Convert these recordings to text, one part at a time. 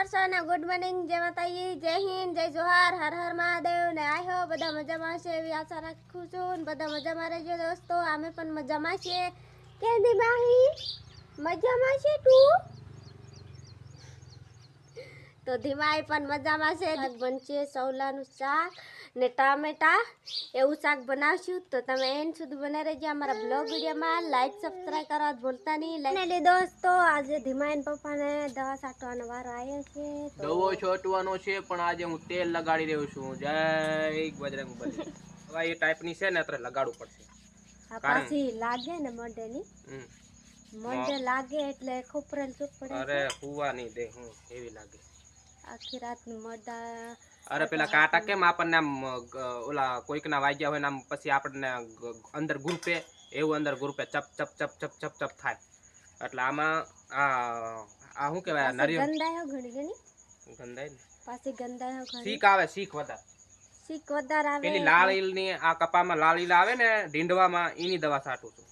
અને good morning. જય માતાજી, જય હિન્દ, જય જોહાર, હર હર મહાદેવ ને હો, બધા મજામાં છે એવી આશા રાખું છું ને બધા મજામાં રહેજો દોસ્તો. અમે પણ મજામાં છીએ. કેન્દી માહી મજામાં છે તું? તો ધીમાઈ પણ મજામાં છે. શાક બનશે સૌલાનું શાક ને ટામેટા. એવું શાક બનાવશું તો તમે એન સુધી બને રહેજો અમારા બ્લોગ વિડીયોમાં. લાઈક સબસ્ક્રાઈબ કરવા ભૂલતા નહીં. લાઈક દોસ્તો આજે ધીમાઈન પપ્પાને દવા છાંટવાનો વારો આવ્યો છે દવો છોટવાનો છે પણ આજે હું તેલ લગાડી રહ્યો છું. જય બજરંગ બલી. હવે એ ટાઈપની છે ને અત્યારે લગાડવું પડશે. આ પાછી લાગે ને મોઢેની હમ. મોઢે લાગે એટલે ખોપરેલ ચૂપ પડે અરે હુવા નહીં દે હું એવી લાગે. આખી રાત મોઢા અરે પેલા કાંટા કેમ આપણને આમ ઓલા કોઈકના વાગ્યા હોય ને આમ પછી આપણને અંદર ગ્રુપે એવું અંદર ગ્રુપે ચપ ચપ ચપ ચપ ચપ ચપ થાય. એટલે આમાં આ આ શું કહેવાય પાછી ગંદાયો ઘણી ઘણી. ગંદાય ને? પાછી ગંદાયો ઘણી. શીખ આવે શીખ વધારે. શીખ વધારે આવે. પેલી લાલ ઈલની આ કપામાં લાલ ઈલ આવે ને ઢીંડવામાં એની દવા છાંટું છું.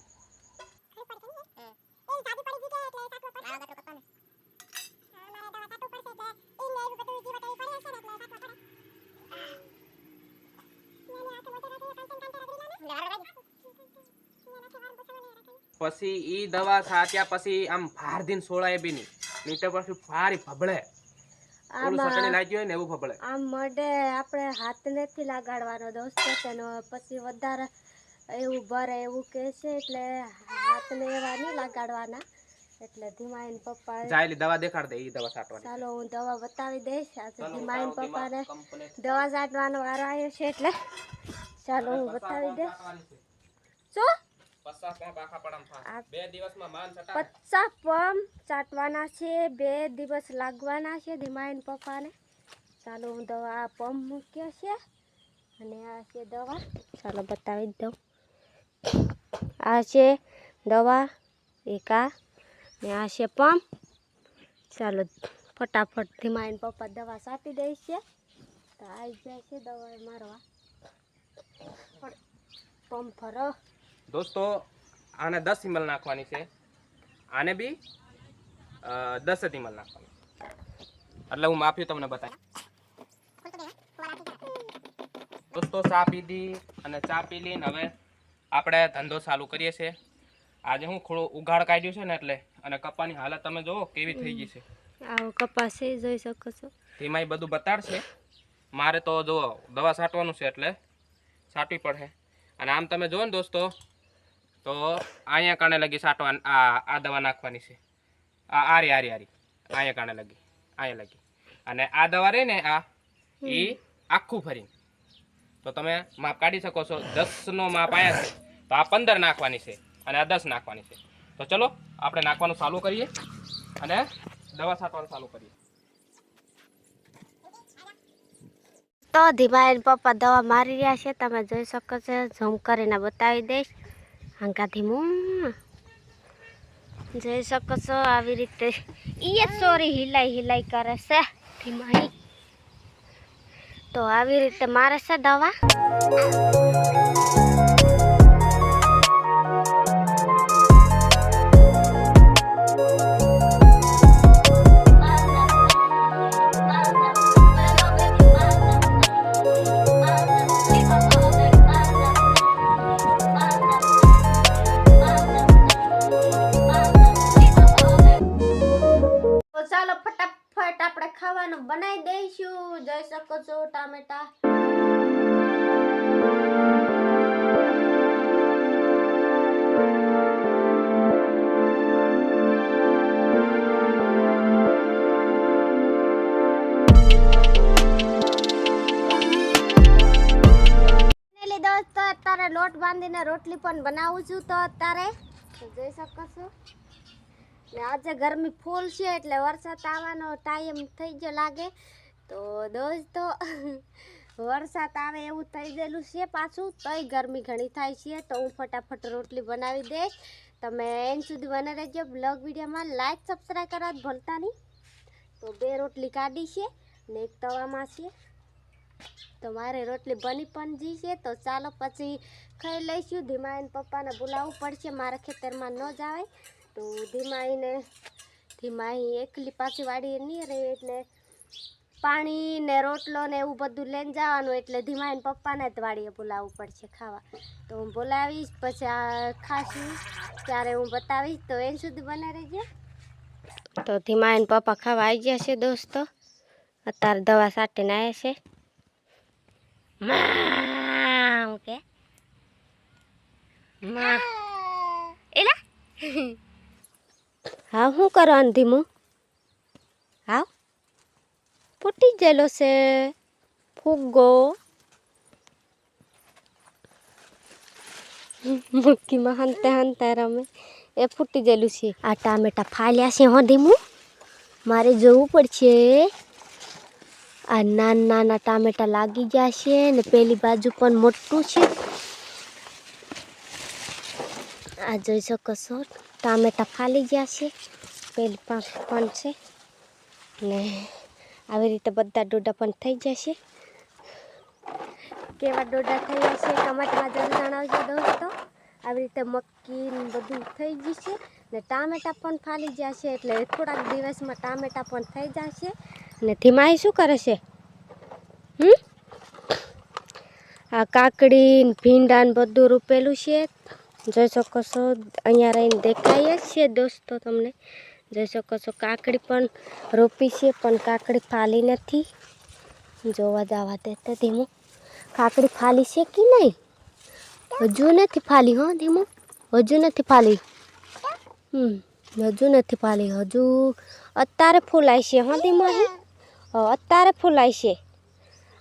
પછી ઈ દવા છાંટ્યા પછી આમ ભાર દિન સોળાય બી નહીં. નહીં પછી ફારી ભબળે ઓલું સટણી લાગી હોય ને એવું ફબળે આમ મડે આપણે હાથ નથી લગાડવાનો દોસ્ત તેનો પછી વધારે એવું ભરે એવું કે છે એટલે હાથને એવા નહીં લગાડવાના. એટલે ધીમાઈન પપ્પા જાયલી દવા દેખાડ દે ઈ દવા છાંટવાની ચાલો હું દવા બતાવી દઈશ. આજે ધીમાઈન પપ્પાને દવા છાંટવાનો વારો આવ્યો છે એટલે. ચાલો હું બતાવી દઈશ. છાંટવાની શું? પચાસ પંપ ચાટવાના છે બે દિવસ લાગવાના છે ધીમાઈન પપ્પાને. ચાલો હું દવા પંપ મૂક્યો છે. અને આ છે દવા. ચાલો બતાવી દઉં. આ છે દવા એક ને આ છે પંપ. ચાલો ફટાફટ ધીમાઈન પપ્પા દવા સાપી દે છે. તો આવી જાય છે દવા મારવા. પંપ ફરો દોસ્તો, આને દસ ઇમલ નાખવાની છે. આને બી દસ જ ઇમલ નાખવાની. એટલે હું માફી તમને બતાવી દોસ્તો, ચા પીધી અને ચા પી લઈને હવે આપણે ધંધો ચાલુ કરીએ છીએ. આજે હું થોડું ઉઘાડ કાઢ્યું છે ને એટલે અને કપાની હાલત તમે જુઓ કેવી થઈ ગઈ છે. આવો કપાસ છે જોઈ શકો છો. તેમાં બધું બતાડશે. મારે તો જો દવા છાંટવાનું છે એટલે છાંટવી પડે. અને આમ તમે જુઓ ને દોસ્તો તો અહીંયા કાણે લગી છાંટવા આ આ દવા નાખવાની છે. આ આરી આરી આરી. અહીંયા કાણે લગી અહીંયા લગી. અને આ દવા રહી ને આ એ આખું ફરીને તો તમે માપ કાઢી શકો છો. દસનો માપ આયા છે. તો આ પંદર નાખવાની છે અને આ દસ નાખવાની છે. તો ચલો, આપણે નાખવાનું ચાલુ કરીએ અને દવા છાંટવાનું ચાલુ કરીએ. તો ધીમાઈન પપ્પા દવા મારી રહ્યા છે, તમે જોઈ શકો છો, ઝૂમ કરીને બતાવી દઈશ. હંકા ધીમું જોઈ શકો છો, આવી રીતે એ સોરી હિલાઈ હિલાઈ કરે છે, ધીમાઈ. તો આવી રીતે મારે છે દવા. શકો છો, ટામેટા. અત્યારે લોટ બાંધીને રોટલી પણ બનાવું છું તો અત્યારે જોઈ શકો છો. ને આજે ગરમી ફૂલ છે એટલે વરસાદ આવવાનો ટાઈમ થઈ ગયો લાગે. તો દોસ્તો, વરસાદ આવે એવું થઈ ગયેલું છે પાછું, તોય ગરમી ઘણી થાય છે, તો હું ફટાફટ રોટલી બનાવી દઈશ. તમે એન સુધી બને રહેજો. બ્લોગ વિડીયોમાં લાઈક સબસ્ક્રાઈબ કરવા ભૂલતા નહીં. તો બે રોટલી કાઢી છે ને એક તવામાં છે. તો મારે રોટલી બની પણ જી છે. તો ચાલો પછી ખાઈ લઈશું. ધીમાઈને પપ્પાને બોલાવવું પડશે. મારા ખેતરમાં ન જવાય. તો ધીમાઈને ધીમાઈ એકલી પાછી વાળી નહીં રહે એટલે પાણી ને રોટલો ને એવું બધું લઈને જવાનું એટલે ધીમા એને પપ્પાને જ વાળીએ બોલાવવું પડશે ખાવા. તો હું બોલાવીશ પછી આ ખાશું. ત્યારે હું બતાવીશ. તો એન સુધી બને રહેજે. તો ધીમા એને પપ્પા ખાવા આવી ગયા છે દોસ્તો. અત્યારે દવા સાટીને આવ્યા છે. માં કે. માં. એલા? હા શું કરવાનું ધીમું? ફૂટી ગયેલો છે ફુગ્ગો મુક્કીમાં હંતે હંતા રમે એ ફૂટી ગયેલું છે આ ટામેટા ફાલ્યા છે હો ધીમું મારે જવું પડશે. આ નાના નાના ટામેટા લાગી ગયા છે ને પેલી બાજુ પણ મોટું છે. આ જોઈ શકો છો, ટામેટા ફાલી ગયા છે. પેલી પાંખ પણ છે. ને આવી રીતે બધા ડોડા પણ થઈ જશે. કેવા ડોડા થઈ જશે ટમાટરમાં જરૂર જણાવજો દોસ્તો. આવી રીતે મક્કી બધું થઈ જશે ને ટામેટા પણ ફાલી જશે એટલે થોડાક દિવસમાં ટામેટા પણ થઈ જશે ને ધીમાઈ શું કરે છે હમ? આ કાકડી ને ભીંડા ને બધું રૂપેલું છે. જોઈ શકો છો, અહીંયા રહીને દેખાય જ છે દોસ્તો તમને. જોઈ શકો છો, કાકડી પણ રોપી છે, પણ કાકડી ફાલી નથી. જોવા જવા દેતા ધીમું. કાકડી ફાલી છે કે નહીં? હજુ નથી ફાલી, હો ધીમું. હજુ નથી ફાલી. હમ, હજુ નથી ફાલી. હજુ અત્યારે ફૂલાય છે, હો ધીમું અત્યારે ફૂલાય છે.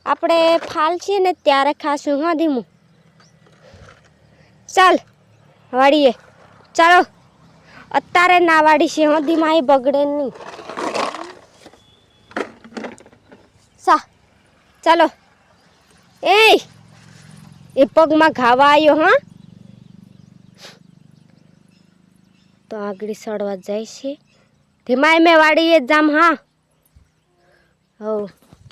આપણે ફાલશે ને ત્યારે ખાશું, હો ધીમું. ચાલ, વાળીએ. ચાલો. અત્યારે ના વાડી છે, હો ધીમાઈ બગડે નહીં. સા, ચાલો. એ એ પગમાં ઘાવા આવ્યો હા. તો આગળ સડવા જાય છે. ધીમાઈ મેં વાડીએ જામ હા. હો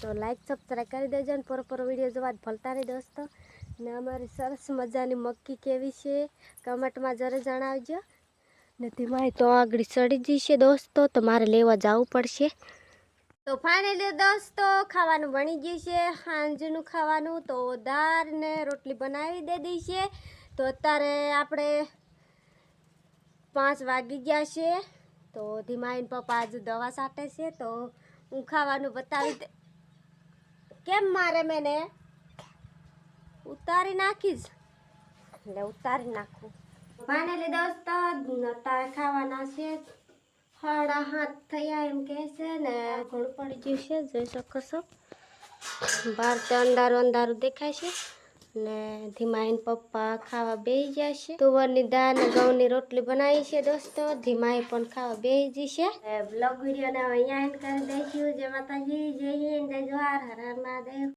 તો લાઈક સબસ્ક્રાઈબ કરી દેજો ને પૂરો પૂરો વીડિયો જોવા જ ભૂલતા નહીં, દોસ્તો. ને અમારી સરસ મજાની મક્કી કેવી છે કમેન્ટમાં જરૂર જણાવજો. ને ધીમાઈ તો આગળ સડી જશે દોસ્તો, તો મારે લેવા જવું પડશે. તો ફાઇનલી દોસ્તો, ખાવાનું બની ગયું છે. સાંજનું ખાવાનું તો દાળ ને રોટલી બનાવી દીધી છે. તો અત્યારે આપણે પાંચ વાગી ગયા છે. તો ધીમાઈન પપ્પા આજે દવા સાટે છે, તો હું ખાવાનું બતાવી દે. કેમ મારે મેને? ઉતારી નાખીશ. એટલે ઉતારી નાખું. ફાઇનલી દોસ્તો અત્યારે ખાવાના છે. સાડા હાથ થયા એમ કહે છે ને ઘણું પડી ગયું છે, જોઈ શકો છો. બહાર તો અંધારું અંધારું દેખાય છે ને ધીમાઈન પપ્પા ખાવા બેસી ગયા છે. તુવરની દાળ ને ઘઉંની રોટલી બનાવી છે દોસ્તો ધીમાઈ પણ ખાવા બેસી જશે બ્લોગ વિડીયોને અહીંયા કરી દઈશું. જે માતાજી, જય હિન્દ, જય જોહાર, હર હર મહાદેવ.